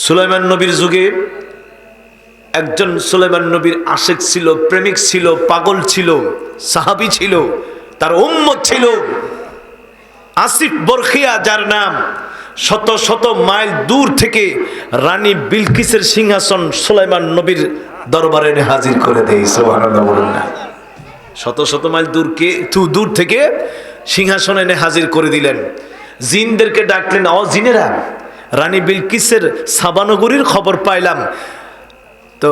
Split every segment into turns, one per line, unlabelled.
সুলাইমান নবীর যুগে একজন সুলাইমান নবীর আশেক ছিল, প্রেমিক ছিল, পাগল ছিল, সাহাবি ছিল, তার উম্মত ছিল। আসিফ বরখিয়া, যার নাম শত শত মাইল দূর থেকে রানী বিলকিসের সিংহাসন সুলাইমান নবীর দরবারে এনে হাজির করে দেয়, সুবহানাল্লাহ। বলুন না শত শত মাইল দূরকে তু দূর থেকে সিংহাসন এনে হাজির করে দিলেন। জিনদেরকে ডাকলেন, অ, জিনেরা রানী বিলকিসের সাবানগরীর খবর পাইলাম। তো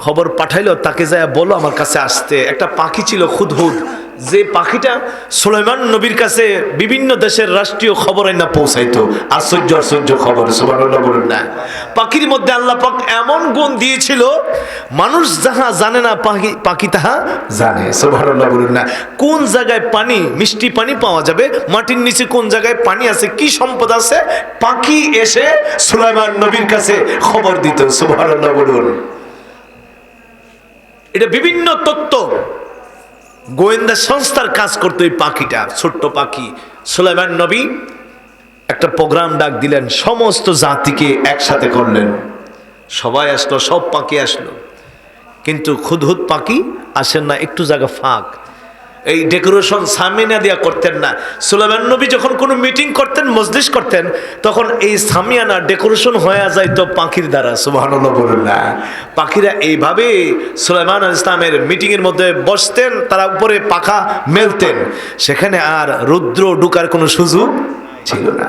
খবর পাঠাইলো, তাকে যায় বলো আমার কাছে আসতে। একটা পাখি ছিল খুদহুদ। যে পাখিটা সুলাইমান নবীর কাছে বিভিন্ন দেশের রাষ্ট্রীয় খবর না পৌঁছাইতো। আশ্চর্য আশ্চর্য খবর না। পাখির মধ্যে আল্লাহ পাক এমন গুণ দিয়েছিল, মানুষ যাহা জানে না, পাখি পাখি তাহা জানে। না। কোন জায়গায় পানি, মিষ্টি পানি পাওয়া যাবে? মাটির নিচে কোন জায়গায় পানি আছে? কি সম্পদ আছে? পাখি এসে সুলাইমান নবীর কাছে খবর দিত। সুবহানাল্লাহ বলুন। এটা বিভিন্ন তত্ত্ব। গোয়েন্দা সংস্থার কাজ করতো এই পাখিটা, ছোট্ট পাখি সুলাইমান নবী একটা প্রোগ্রাম ডাক দিলেন, সমস্ত জাতিকে একসাথে করলেন। সবাই আসলো, সব পাখি আসলো। কিন্তু খুদহুদ পাখি আসেন না, একটু জায়গা ফাঁক। এই ডেকোরেশন সামিনা দিয়া করতেন না। সুলেমান নবী যখন কোনো মিটিং করতেন, মজলিস করতেন, তখন এই সামিয়ানা ডেকোরেশন হয়ে যায় তো পাখির দ্বারা, সুবহানাল্লাহ বলুন পাখিরা এইভাবে সুলেমান ইসলামের মিটিংয়ের মধ্যে বসতেন, তারা উপরে পাখা মেলতেন। সেখানে আর রুদ্র ঢুকার কোনো সুযোগ ছিল না।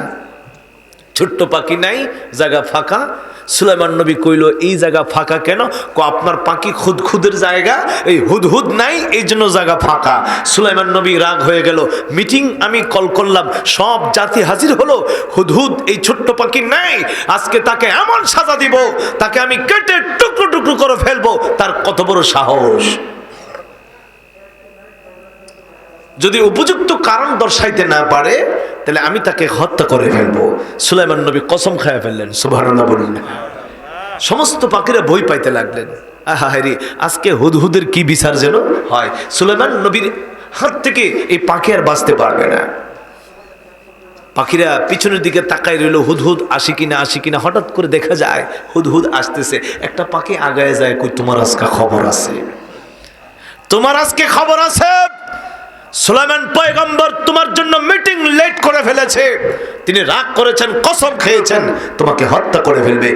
ছোট্ট পাখি নাই, জায়গা ফাঁকা। সুলাইমান নবী কইল, এই জায়গা ফাঁকা কেন? কো আপনার পাখি খুদ খুদের জায়গা, এই হুদহুদ নাই, এই জন্য জায়গা ফাঁকা। সুলাইমান নবী রাগ হয়ে গেল। মিটিং আমি কল করলাম, সব জাতি হাজির হলো। হুদহুদ, এই ছোট্ট পাখি নাই, আজকে তাকে এমন সাজা দিব, তাকে আমি কেটে টুকরো টুকরো করে ফেলব। তার কত বড় সাহস। যদি উপযুক্ত কারণ দর্শাইতে না পারে, তাহলে আমি তাকে হত্যা করে ফেলব। সুলাইমান নবী কসম খায় ফেললেন, সুবহানাল্লাহ বলুন সমস্ত পাখিরা বই পাইতে লাগলেন। আহা রে আজকে হুদহুদের কি বিচার যেন হয়? সুলাইমান নবীর হাত থেকে এই পাখি আর বাঁচতে পারবে না। পাখিরা পিছনের দিকে তাকাই রইল, হুদহুদ আসি কিনা আসি কিনা, হঠাৎ করে দেখা যায় হুদহুদ আসতেছে। একটা পাখি আগায় যায়, কই, তোমার আজকে খবর আছে? তোমার আজকে খবর আছে? সুলাইমান পয়গম্বর তোমার জন্য মিটিং লেট করে ফেলেছে। তিনি রাগ করেছেন, কসম খেয়েছেন, তোমাকে হত্যা করে ফেলবে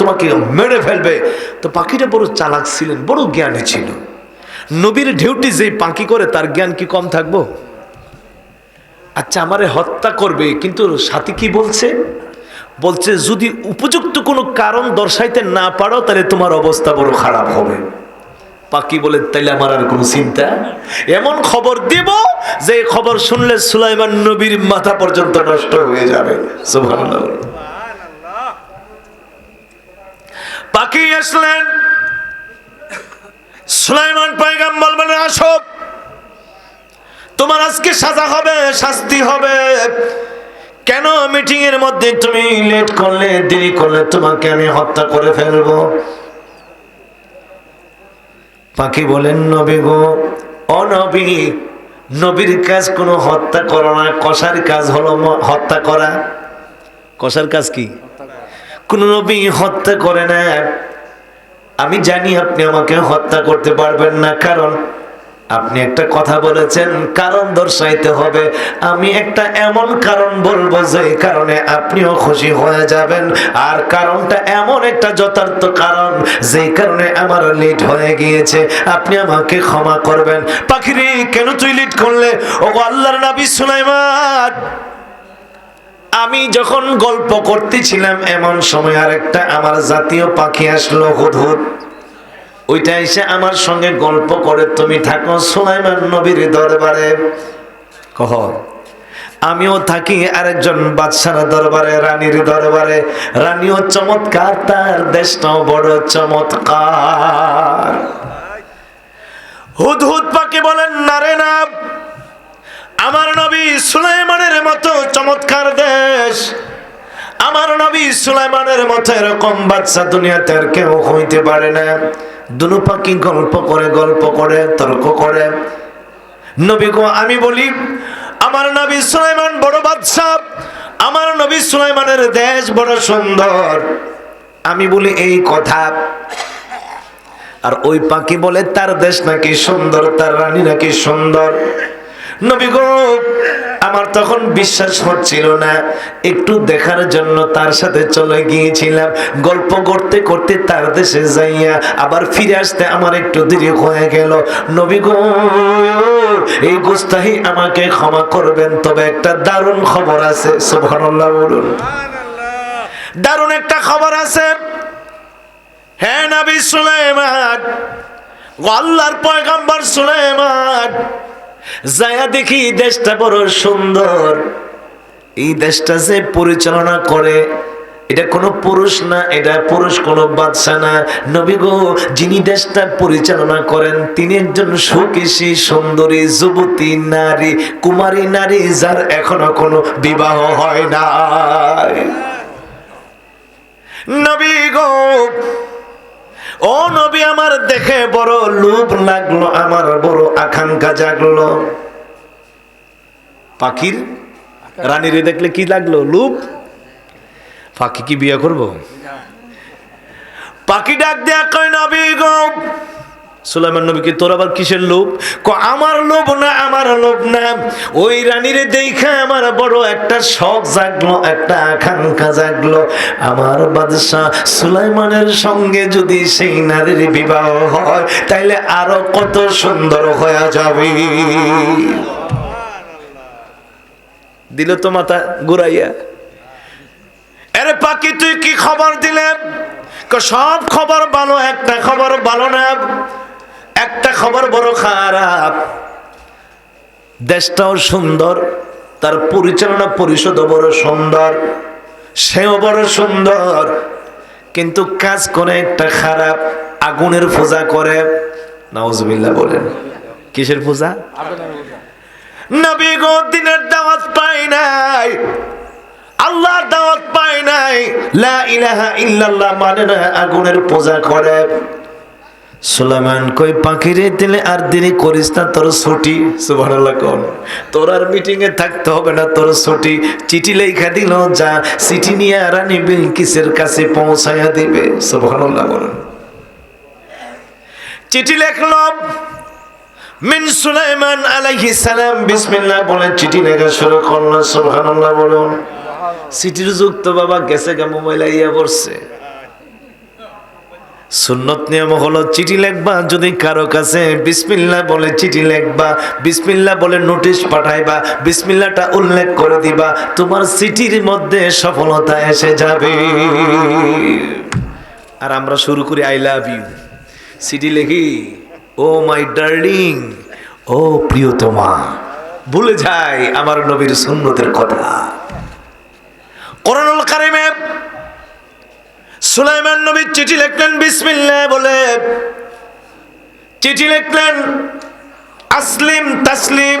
তোমাকে মেরে ফেলবে। তো পাখিটা বড় চালাক ছিলেন, বড় জ্ঞানী ছিল। নবীর ডিউটি যে পাখি করে, তার জ্ঞান কি কম থাকব? আচ্ছা আমারে হত্যা করবে, কিন্তু সাথী কি বলছে? বলছে, যদি উপযুক্ত কোনো কারণ দর্শাইতে না পারো, তাহলে তোমার অবস্থা বড় খারাপ হবে। পাখি বলে তাইলে আমার আর কোনো চিন্তা? এমন খবর দিব যে খবর শুনলে সুলাইমান নবীর মাথা পর্যন্ত নষ্ট হয়ে যাবে। পাখি আসলেন। সুলাইমান পাইগাম্বর বলে আসো তোমার আজকে সাজা হবে, শাস্তি হবে। কেন মিটিং এর মধ্যে তুমি লেট করলে, দেরি করলে তোমাকে আমি হত্যা করে ফেলব? পাখি বলেন, নবী গো অনবী নবীর কাজ কোনো হত্যা করা না, কষার কাজ হলো হত্যা করা। কষার কাজ কি? কোনো নবী হত্যা করে না। আমি জানি আপনি আমাকে হত্যা করতে পারবেন না, কারণ আপনি একটা কথা বলেছেন, কারণ দর্শাইতে হবে। আমি একটা এমন কারণ বলব, যে কারণে আপনিও খুশি হয়ে যাবেন। আর কারণটা এমন একটা যথার্থ কারণ, যে কারণে আমার লেট হয়ে গিয়েছে। আপনি আমাকে ক্ষমা করবেন। পাখিরে, কেন তুই লেট করলে? ও আল্লাহর নবী সুলাইমান। আমি যখন গল্প করতেছিলাম, এমন সময় আরেকটা আমার জাতীয় পাখি আসলো, হুদহুদ। ওইটা এসে আমার সঙ্গে গল্প করে, তুমি থাকো সুলাইমান নবীর দরবারে। কহ, আমিও থাকি আরেকজন বাদশার দরবারে, রানীর দরবারে। রানীও চমৎকার, তার দেশটাও বড় চমৎকার। হুদ হুদ পাখি বলেন, নারে না, আমার নবী সুলাইমানের মতো চমৎকার দেশ। আমার নবী সুলাইমানের মতো এরকম বাচ্চা দুনিয়াতে আর কেউ হইতে পারে না। দুনু পাখি গল্প করে গল্প করে, তর্ক করে। নবী গো, আমি বলি, আমার নবী সুলাইমান বড় বাদশাহ, আমার নবী সুলাইমানের দেশ বড় সুন্দর। আমি বলি, এই কথা। আর ওই পাখি বলে, তার দেশ নাকি সুন্দর, তার রানী নাকি সুন্দর। নবী গো আমার তখন বিশ্বাস হচ্ছিল না। একটু দেখার জন্য তার সাথে চলে গিয়েছিলাম। গল্প করতে করতে তার দেশে যাইয়া আবার ফিরে আসতে আমার একটু দেরি হয়ে গেল। নবী গো এই গোস্তাহি আমাকে ক্ষমা করবেন তবে একটা দারুণ খবর আছে সুবহানাল্লাহ বলুন। দারুণ একটা খবর আছে। হ্যাঁ নবী সুলাইমান আল্লাহর পয়গম্বর সুলাইমান যায়া দেখি দেশটা বড় সুন্দর। এই দেশটা যে পরিচালনা করে, এটা কোনো পুরুষ না, এটা পুরুষ কোনো বাদশা না। নবী গো, যিনি দেশটা পরিচালনা করেন, তিনি একজন সুকেশী, সুন্দরী, যুবতী নারী, কুমারী নারী, যার এখনও কোনো বিবাহ হয় না নবী গো ও নবী আমার দেখে বড় লুপ লাগল আমার বড় আকাঙ্ক্ষা জাগলো। পাখির রানীরে দেখলে কি লাগল? লুপ পাখি কি বিয়ে করব? পাখি ডাক দেয়া কয় নবী গো সুলাইমান নবী কি, তোর আবার কিসের লোভ? ক আমার লোভ না, আমার লোভ না। ওই রানীরে দেখা আমার বড় একটা শখ জাগলো, একটা আকাঙ্ক্ষা জাগলো। আমার বাদশাহ সুলাইমানের সঙ্গে যদি সেই নারীর বিবাহ হয়, তাইলে আরও কত সুন্দর হয়ে যাবে। দিল তো মাথা ঘুরাইয়া। আরে পাখি তুই কি খবর দিলে? সব খবর ভালো, একটা খবর ভালো না। একটা খবর বড় খারাপ। দেশটাও সুন্দর, তার পরিচালনা পরিষদও বড় সুন্দর, সেও বড় সুন্দর। কিন্তু কাজ করে একটা খারাপ, আগুনের পূজা করে। নাউজবিল্লাহ বলেন। কিসের পূজা? নবী দিনের দাওয়াত পাই নাই। আল্লাহর দাওয়াত পায় নাই। লা ইলাহা ইল্লাল্লাহ মানে না, আগুনের পূজা করে। সুলাইমান কই, পাখিরে দিলে আর দেরি করিস না, তোর ছুটি। সুবহানাল্লাহ কোন। তোর আর মিটিং এ থাকতে হবে না, তোর ছুটি। চিঠি লেখা দিল, যা চিঠি নিয়ে রানী বিলকিসের কাছে পৌঁছায়া দিবে? সুবহানাল্লাহ বলেন। চিঠি লেখলো, মিন সুলাইমান আলাইহিস সালাম। বিসমিল্লাহ বলে চিঠি লেখা শুরু করল, সুবহানাল্লাহ বলুন। চিঠির যুক্ত বাবা গেছে গা, মোবাইল আইয়া পড়ছে। সুন্নত নিয়ম হলো চিঠি লেখবা, যদি কারও কাছে বিসমিল্লা বলে চিঠি লেখবা বিসমিল্লা বলে নোটিশ পাঠাইবা বিসমিল্লাটা উল্লেখ করে দিবা, তোমার চিঠির মধ্যে সফলতা এসে যাবে। আর আমরা শুরু করি আই লাভ ইউ চিঠি লিখি, ও মাই ডার্লিং, ও প্রিয়তমা, ভুলে যাই আমার নবীর সুন্নতের কথা। কোরআনুল কারিমে সুলাইমান নবী চিঠি লিখলেন, বিসমিল্লাহ বলে। চিঠি লিখলেন, আসলিম তাসলিম,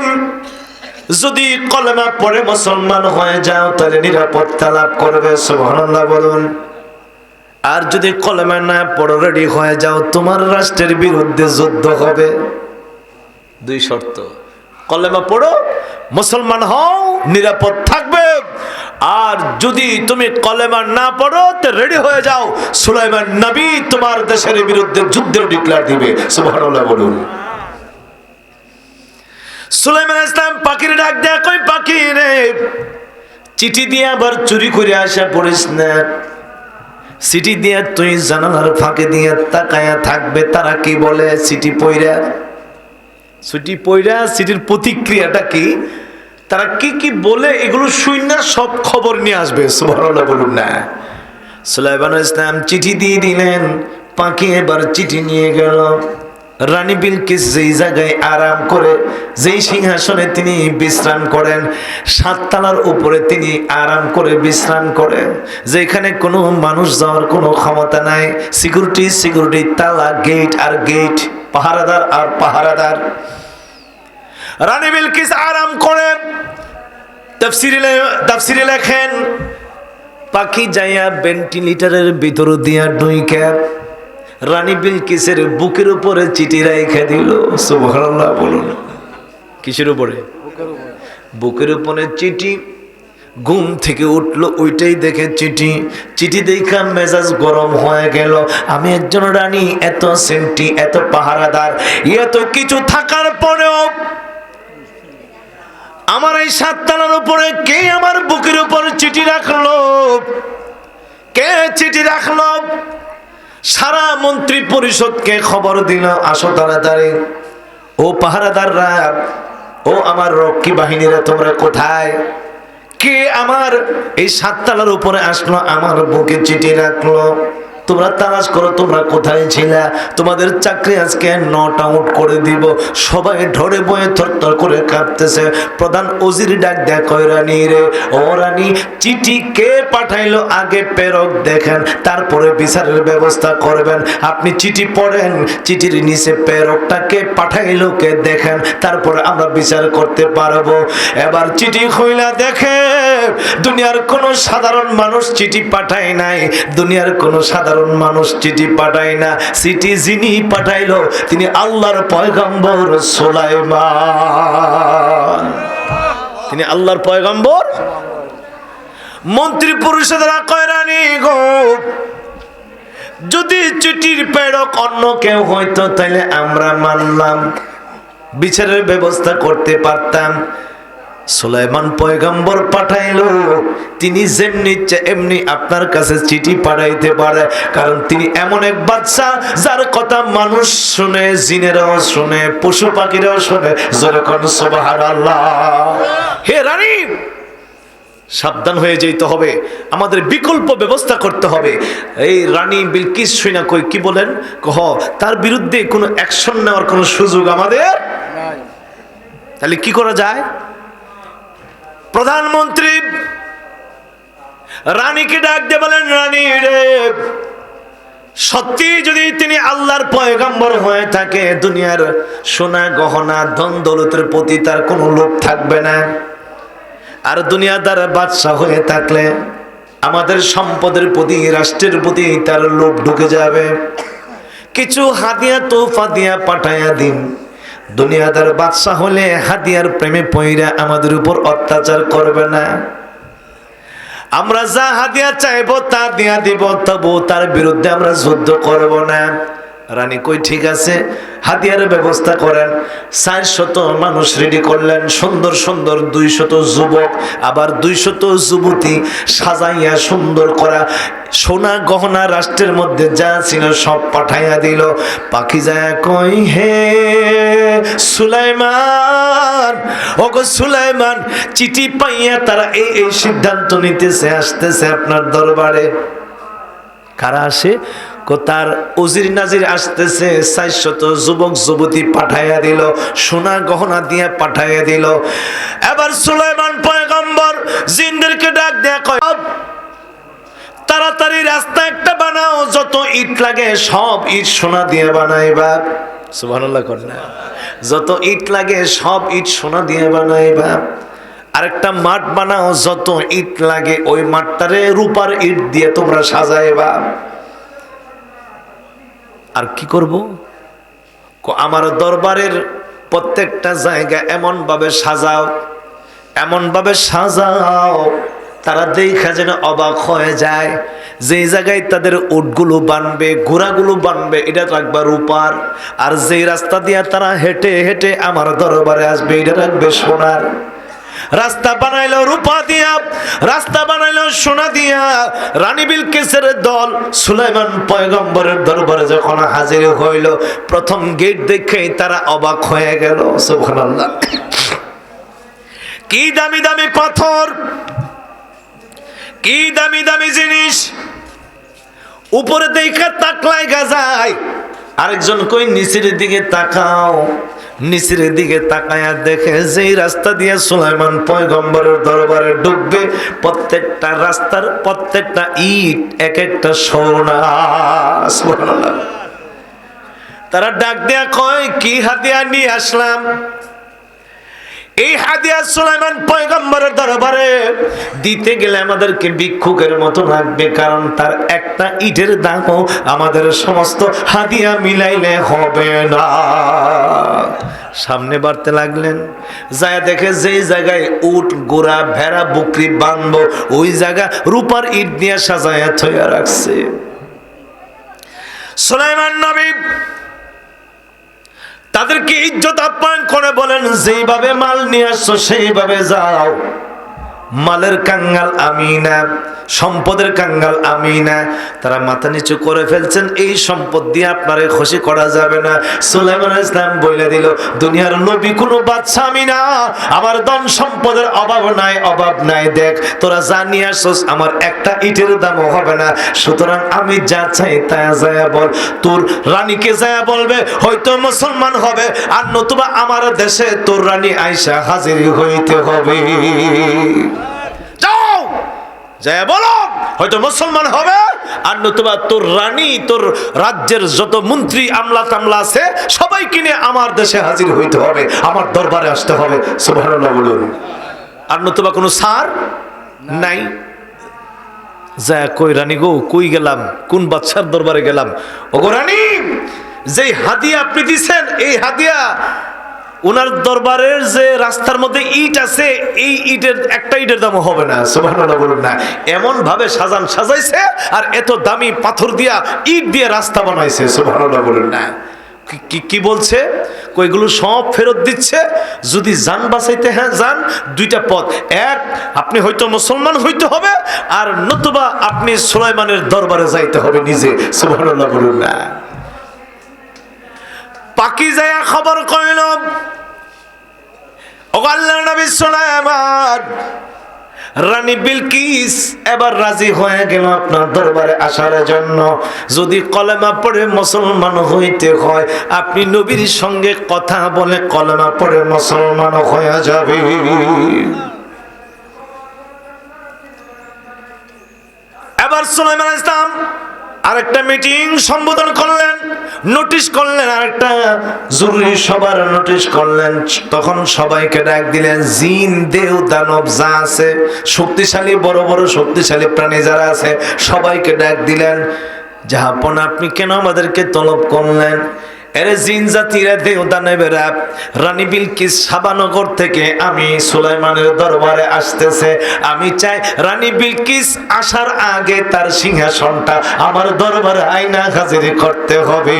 যদি কলেমা পড়ে মুসলমান হয়ে যাও, তাহলে নিরাপত্তা লাভ করবে, সুবহানাল্লাহ বলুন। আর যদি কলেমা না পড়ো রেডি হয়ে যাও, তোমার রাষ্ট্রের বিরুদ্ধে যুদ্ধ হবে। দুই শর্ত, কলেমা পড়ো, মুসলমান হও, নিরাপদ থাকবে। আর যদি তুমি কলেমা না পড়ো, তো রেডি হয়ে যাও। সুলাইমান নবী তোমার দেশের বিরুদ্ধে যুদ্ধের ডিক্লার দিবে। সুবহানাল্লাহ বলুন। সুলাইমান ইসলাম পাখির ডাক দেয়া কই পাখি রে? চিঠি দিয়ে আবার চুরি করে আসা পড়িস না। সিটি দিয়ে তুই জানালার ফাঁকে দিয়ে তাকায়া থাকবে, তারা কি বলে? সিটি পইরা। সিটি পইরা সিটির প্রতিক্রিয়াটা কি? তারা কি কি বলে এগুলো শুই না সব খবর নিয়ে আসবে, সুবহানাল্লাহ বলুন না। সুলাইমান ইসলাম চিঠি দিয়ে দিলেন, পাখি এবার চিঠি নিয়ে গেল। রানী বিলকিস যেই জায়গায় আরাম করে, যেই সিংহাসনে তিনি বিশ্রাম করেন, সাততলার উপরে তিনি আরাম করে বিশ্রাম করেন। যেখানে কোনো মানুষ যাওয়ার কোনো ক্ষমতা নাই, সিকিউরিটি সিকিউরিটি, তালা, গেট আর গেট, পাহারাদার আর পাহারাদার। রানী বিলকিস আরাম করে তাফসিরে লেখেন, পাখি যাইয়া ভেন্টিলেটারের ভিতর দিয়া ডুইকা রানী বিলকিসের বুকের উপরে চিঠি রাইখা দিল। সুবহানাল্লাহ, বলুন। কিসের উপরে? বুকের উপরে চিঠি। ঘুম থেকে উঠল, ওইটাই দেখে চিঠি। চিঠি দেখা মেজাজ গরম হয়ে গেল। আমি একজন রানী, এত সেন্টি, এত পাহারাদার, এত কিছু থাকার পরেও আমার এই সাততলার উপরে কে আমার বুকের উপর চিঠি রাখল? কে চিঠি রাখল? সারা মন্ত্রী পরিষদকে খবর দিল, আসো তাড়াতাড়ি। ও পাহারাদাররা, ও আমার রক্ষী বাহিনীরা, তোমরা কোথায়? কে আমার এই সাততলার উপরে আসলো, আমার বুকে চিঠি রাখল? তোমরা তালাশ করো, তোমরা কোথায় ছিলা? তোমাদের চাকরি আজকে নট আউট করে দিব। সবাই ঢরে বয়ে থরথর করে কাঁপতেছে। প্রধান ওজির ডাক দেখ রানী রে? ও রানী, চিঠি কে পাঠাইলো? আগে প্রেরক দেখেন, তারপরে বিচারের ব্যবস্থা করবেন। আপনি চিঠি পড়েন, চিঠির নিচে প্রেরকটাকে পাঠাইলো, কে দেখেন, তারপরে আমরা বিচার করতে পারব। এবার চিঠি খুইলা দেখে, দুনিয়ার কোনো সাধারণ মানুষ চিঠি পাঠায় নাই। দুনিয়ার কোনো সাধারণ মানুষ চিঠি পাঠায় না চিঠি যিনি পাঠাইলো। তিনি আল্লাহর পয়গম্বর সোলাইমান। তিনি আল্লাহর পয়গম্বর। মন্ত্রী পুরুষেরা কয়রানি গো, যদি চিঠির প্রেরক অন্য কেউ হয়তো তাহলে আমরা মানলাম। বিচারের ব্যবস্থা করতে পারতাম। সুলাইমান পয়গম্বর পাঠাইলো। তিনি যেমনি এমনি আপনার কাছে চিঠি পাঠাইতে পারে, কারণ তিনি এমন এক বাচ্চা যার কথা মানুষ শুনে, জিনেরাও শুনে, পশু পাখিরাও শুনে, যেরকম সোবাহার আল্লাহ হে রানী, সাবধান হয়ে যেতে হবে, আমাদের বিকল্প ব্যবস্থা করতে হবে। এই রানী বিলকিস শুনা কই, কি বলেন? কহ, তার বিরুদ্ধে কোনো অ্যাকশন নেওয়ার কোনো সুযোগ আমাদের তাহলে কি করা যায়? প্রধানমন্ত্রী, রানীকে ডাক দিয়ে বলেন, রানী রে, সত্যি যদি তিনি আল্লাহর পয়গম্বর হয়ে থাকে, দুনিয়ার সোনা গহনা, ধন দৌলতের প্রতি তার কোনো লোভ থাকবে না। আর দুনিয়াদার বাদশাহ হয়ে থাকলে আমাদের সম্পদের প্রতি, রাষ্ট্রের প্রতি তার লোভ ঢুকে যাবে। কিছু হাদিয়া, তোফা দিয়া পাঠাইয়া দিন। দুনিয়াদার বাদশাহ হলে হাদিয়ার প্রেমে পইরা আমাদের উপর অত্যাচার করবে না। আমরা যা হাদিয়া চাইব তা দিয়া দিব তবু তার বিরুদ্ধে আমরা যুদ্ধ করব না। রানী কই, ঠিক আছে হাতিয়ার ব্যবস্থা করেন। চার শত মানুষ রেডি করলেন, সুন্দর সুন্দর দুই শত যুবক, আবার দুই শত যুবতী সাজাইয়া সুন্দর করা সোনা গহনা রাষ্ট্রের মধ্যে যা ছিল সব পাঠাইয়া দিল। পাখি যায় কই হে? সুলাইমান, ওগো সুলাইমান, চিঠি পাইয়া তারা এই এই সিদ্ধান্ত নিতেছে, আসতেছে আপনার দরবারে। কারা আসে? তার উজির নাজির আসতেছে, চারশত যুবক যুবতী পাঠাইয়া দিল, সোনা গহনা দিয়ে পাঠাইয়া দিল। এবার সুলাইমান পয়গম্বর জিনদেরকে ডাক দেয়া কয় তাড়াতাড়ি রাস্তা একটা বানাও, যত ইট লাগে সব ইট সোনা দিয়ে বানাইবা। সুবহানাল্লাহ না। যত ইট লাগে সব ইট সোনা দিয়ে বানাইবা আরেকটা মাঠ বানাও, যত ইট লাগে ওই মাঠটারে রূপার ইট দিয়ে তোমরা সাজাইবা আর কি করব? আমার দরবারের প্রত্যেকটা জায়গা এমন ভাবে সাজাও এমন ভাবে সাজাও। তারা দেখা যেন অবাক হয়ে যায়। যে জায়গায় তাদের উটগুলো বানবে, ঘোড়াগুলো বানবে, এটা রাখবে রূপার আর যেই রাস্তা দিয়ে তারা হেঁটে হেঁটে আমার দরবারে আসবে, এটা রাখবে সোনার রাস্তা বানাইলো রূপা দিয়া, রাস্তা বানাইলো সোনা দিয়া। রানী বিলকিসের দল সুলাইমান পয়গম্বরের দরবারে যখন হাজির হইল, প্রথম গেট দেখেই তারা অবাক হয়ে গেল, সুবহানাল্লাহ। কি দামি দামি পাথর! কি দামি দামি জিনিস? উপরে দেখা তাকলাই গাজায়। আরেকজন কই, নিচের দিকে তাকাও। নিচের দিকে তাকায়া দেখে যেই রাস্তা দিয়ে সুলাইমান পয়গম্বরের দরবারে ঢুকবে প্রত্যেকটা রাস্তার প্রত্যেকটা ইট, এক একটা সোনা। তারা ডাক দেয়া কয়, কি হাতিয়া নিয়ে আসলাম? এই হাদিয়া সুলাইমান পয়গম্বরের দরবারে দিতে গেলে আমাদেরকে ভিক্ষুকের মতো লাগবে, কারণ তার একটা ইটের দামও আমাদের সমস্ত হাদিয়া মিলাইলে হবে না। সামনে বাড়তে লাগলেন, যায় দেখে যেই জায়গায় উট, গোড়া, ভেড়া, বকরি বানবো, ওই জায়গা রূপার ইট দিয়ে সাজায়া থইয়া রাখছে। সুলাইমান নবী তাদেরকে ইজ্জত আপ্যায়ন করে বলেন যেইভাবে মাল নিয়ে আসছো সেইভাবে যাও। মালের কাঙ্গাল আমি না সম্পদের কাঙ্গাল আমি না তারা মাথা নিচু করে ফেলছেন, এই সম্পদ দিয়ে আপনারে খুশি করা যাবে না। সুলাইমান ইসলাম বলে দিল, দুনিয়ার নবী কোনো বাচ্চা আমি না। আমার ধন সম্পদের অভাব নাই অভাব নাই, দেখ, তোরা যা নিয়ে আসছস আমার একটা ইটের দামও হবে না। সুতরাং আমি যা চাই তা যায় বল। তোর রানীকে যায় বলবে, হয়তো মুসলমান হবে, আর নতুবা আমার দেশে তোর রানী আয়সা হাজির হইতে হবে। যাও! যায় বলো হয়তো মুসলমান হবে আর নতুবা তোর রানী তোর রাজ্যের যত মন্ত্রী আমলা টামলা আছে সবাই কিনে আমার দেশে হাজির হইতে হবে আমার দরবারে আসতে হবে সুবহানাল্লাহ বলুন। আর নতুবা কোনো সার নাই। যা কই রানী গো কই গেলাম? কোন বাচ্চার দরবারে গেলাম? ও গো রানী যেই হাদিয়া আপনি দিছেন এই হাদিয়া ওনার দরবারের যে রাস্তার মধ্যে ইট আছে, এই ইটের একটা ইটের দাম হবে না, সুবহানাল্লাহ বলুন না। এমন ভাবে সাজান সাজাইছে আর এত দামি পাথর দিয়া ইট দিয়ে রাস্তা বানাইছে, সুবহানাল্লাহ বলুন না। কি বলছে? কইগুলো সব ফেরত দিচ্ছে? যদি যান বাঁচাইতে হ্যাঁ যান, দুইটা পথ। এক, আপনি হয়তো মুসলমান হইতে হবে, আর নতুবা আপনি সুলাইমানের দরবারে যাইতে হবে নিজে, সুবহানাল্লাহ বলুন না। পাকি যায় খবর কইল আল্লাহ নবী সুলাইমান, রানী বিলকিস এবার রাজি হয়ে গেল আপনার দরবারে আসার জন্য। যদি কলেমা পড়ে মুসলমান হইতে হয়, আপনি নবীর সঙ্গে কথা বলে কলেমা পড়ে মুসলমান হয়ে যাবে। এবার সুলাইমান ইসলাম আরেকটা মিটিং সম্বোধন করলেন নোটিশ করলেন, আরেকটা জরুরি সবার নোটিশ করলেন। তখন সবাইকে ডাক দিলেন, জিন দেও দানব যা আছে, শক্তিশালী, বড় বড় শক্তিশালী প্রাণী যারা আছে, সবাইকে ডাক দিলেন। জাহাপন আপনি কেন আমাদেরকে তলব করলেন? এরে জিন জাতিরা দেও দানবেরা রানী বিলকিস সাবানগর থেকে আমি সুলাইমানের দরবারে আসতেছে। আমি চাই রানী বিলকিস আসার আগে তার সিংহাসনটা আমার দরবারে আয়না হাজির করতে হবে।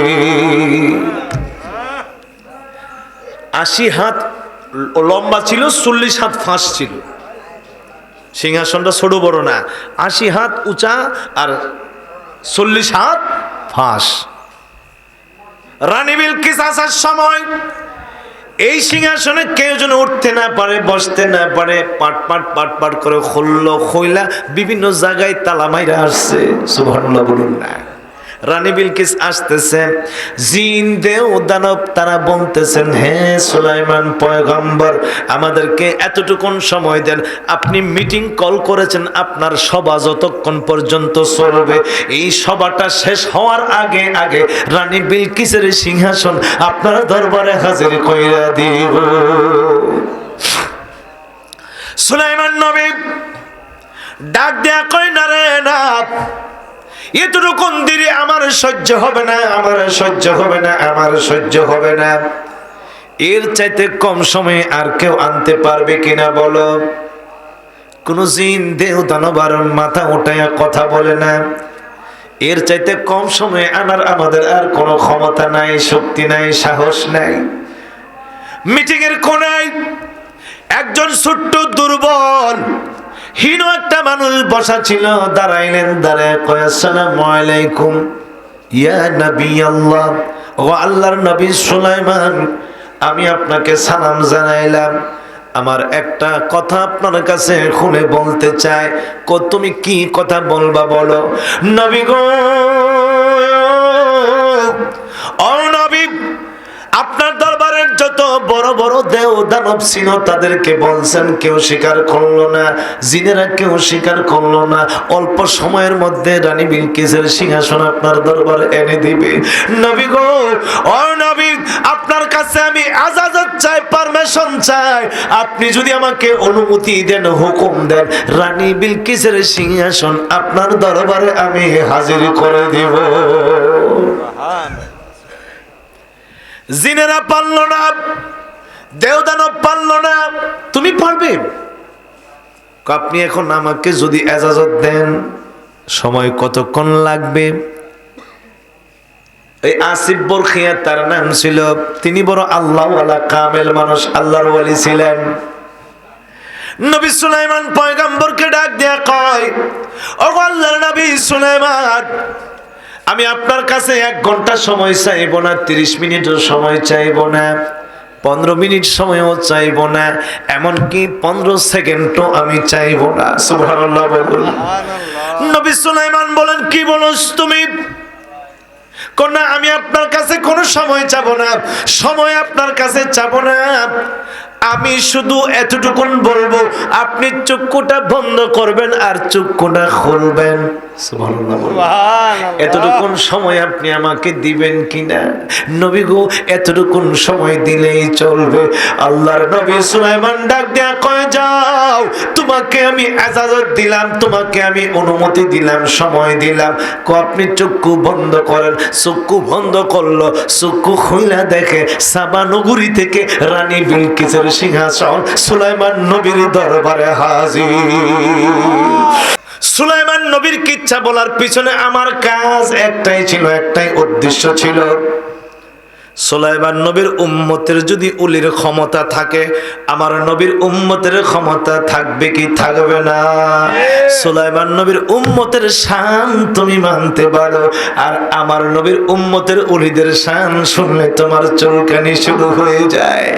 আশি হাত লম্বা ছিল, চল্লিশ হাত ফাঁস ছিল। সিংহাসনটা ছোট বড় না। আশি হাত উঁচা আর চল্লিশ হাত ফাঁস। রানী বিলকিস আসার সময় এই সিংহাসনে কেউ যেন উঠতে না পারে, বসতে না পারে, পাট পাট পাট পাট করে হল্লো খইলা বিভিন্ন জায়গায় তালা মাইরা আসছে। সুবহানাল্লাহ বলুন না। রানী বিলকিস আসতেছে। জিন দেও দানব তারা বলতেছেন, হে সুলাইমান পয়গম্বর, আমাদেরকে এতটুকুন সময় দেন। আপনি মিটিং কল করেছেন, আপনার সভা যতক্ষণ পর্যন্ত চলবে। এই সভাটা শেষ হওয়ার আগে আগে রানী বিলকিসের সিংহাসন আপনার দরবারে হাজির কইরা দিব। সুলাইমান নবী ডাক দেয়া কই না রে না এতটুকুন দিলে আমার সহ্য হবে না, আমার সহ্য হবে না, আমার সহ্য হবে না। এর চাইতে কম সময়ে আর কেউ আনতে পারবে কিনা বলো? কোন জিন, দেহ, দানবার মাথা উঠাইয়া কথা বলে না। এর চাইতে কম সময়ে আনার আমাদের আর কোনো ক্ষমতা নাই, শক্তি নাই, সাহস নাই। মিটিং এর কোনায় একজন ছোট্ট দুর্বল হীন একটা মানুষ বসা ছিল, দাঁড়াইলেন, দাঁড়ায় আলাইকুম নবী আল্লাহ আল্লাহর নবী সুলাইমান, আমি আপনাকে সালাম জানাইলাম। আমার একটা কথা আপনার কাছে খুলে বলতে চাই। তুমি কি কথা বলবা বলো? নবী গো নবী বড় বড় দেও দানব ছিল, তাদেরকে বলছেন, কেউ স্বীকার করল না, জিনেরা কেউ স্বীকার করল না। অল্প সময়ের মধ্যে রানী বিলকিসের সিংহাসন আপনার দরবারে এনে দিবে। নবী গো, ও নবী, আপনার কাছে আমি আজাজত চাই, পারমিশন চাই। আপনি যদি আমাকে অনুমতি দেন, হুকুম দেন, রানী বিলকিসের সিংহাসন আপনার দরবারে আমি হাজির করে দিব। জিনেরা পারল না দেওদানব পারল না। তুমি পারবে? আপনি এখন আমাকে যদি এজাজত দেন, সময় কতক্ষণ লাগবে? এই আসিফ বরখিয়া তার নাম ছিল, তিনি বড় আল্লাহওয়ালা, কামেল মানুষ, আল্লাহর ওয়ালি ছিলেন। নবী সুলাইমান পয়গাম্বরকে ডাক দেয়া কয় ও আল্লাহর নবী সুলাইমান আমি আপনার কাছে এক ঘণ্টা সময় চাইব না তিরিশ মিনিটও সময় চাইব না পনেরো মিনিট সময়ও চাইব না এমনকি পনেরো সেকেন্ডও আমি চাইব না। সুবহানাল্লাহ বলুন। নবী সুলাইমান বলেন কি বলস তুমি? কন্যা আমি আপনার কাছে কোনো সময় চাব না সময় আপনার কাছে চাব না। আমি শুধু এতটুকুন বলব আপনি চক্ষুটা বন্ধ করবেন আর চক্ষুটা খুলবেন। এতটুকুন সময় আপনি আমাকে দিবেন কিনা? নবী গো এতটুকুন সময় দিলেই চলবে। আল্লাহর নবী সুলাইমান ডাক দেয়া কয়ে যাও তোমাকে আমি এজাজত দিলাম তোমাকে আমি অনুমতি দিলাম সময় দিলাম। কো আপনি চক্ষু বন্ধ করেন। চক্ষু বন্ধ করল চক্ষু খুইলা দেখে সাবা নগরী থেকে রানী বিলকিসের সিংহাসন সুলাইমান নবীর দরবারে হাজির। সুলাইমান নবীর কিচ্ছা বলার পিছনে আমার কাজ একটাই ছিল, একটাই উদ্দেশ্য ছিল। সুলাইমান নবীর উম্মতের যদি উলির ক্ষমতা থাকে, আমার নবীর উম্মতের ক্ষমতা থাকবে কি থাকবে না? সুলাইমান নবীর উম্মতের শান তুমি মানতে পারো, আর আমার নবীর উম্মতের উলিদের শান শুনলে তোমার চুলকানি শুরু হয়ে যায়।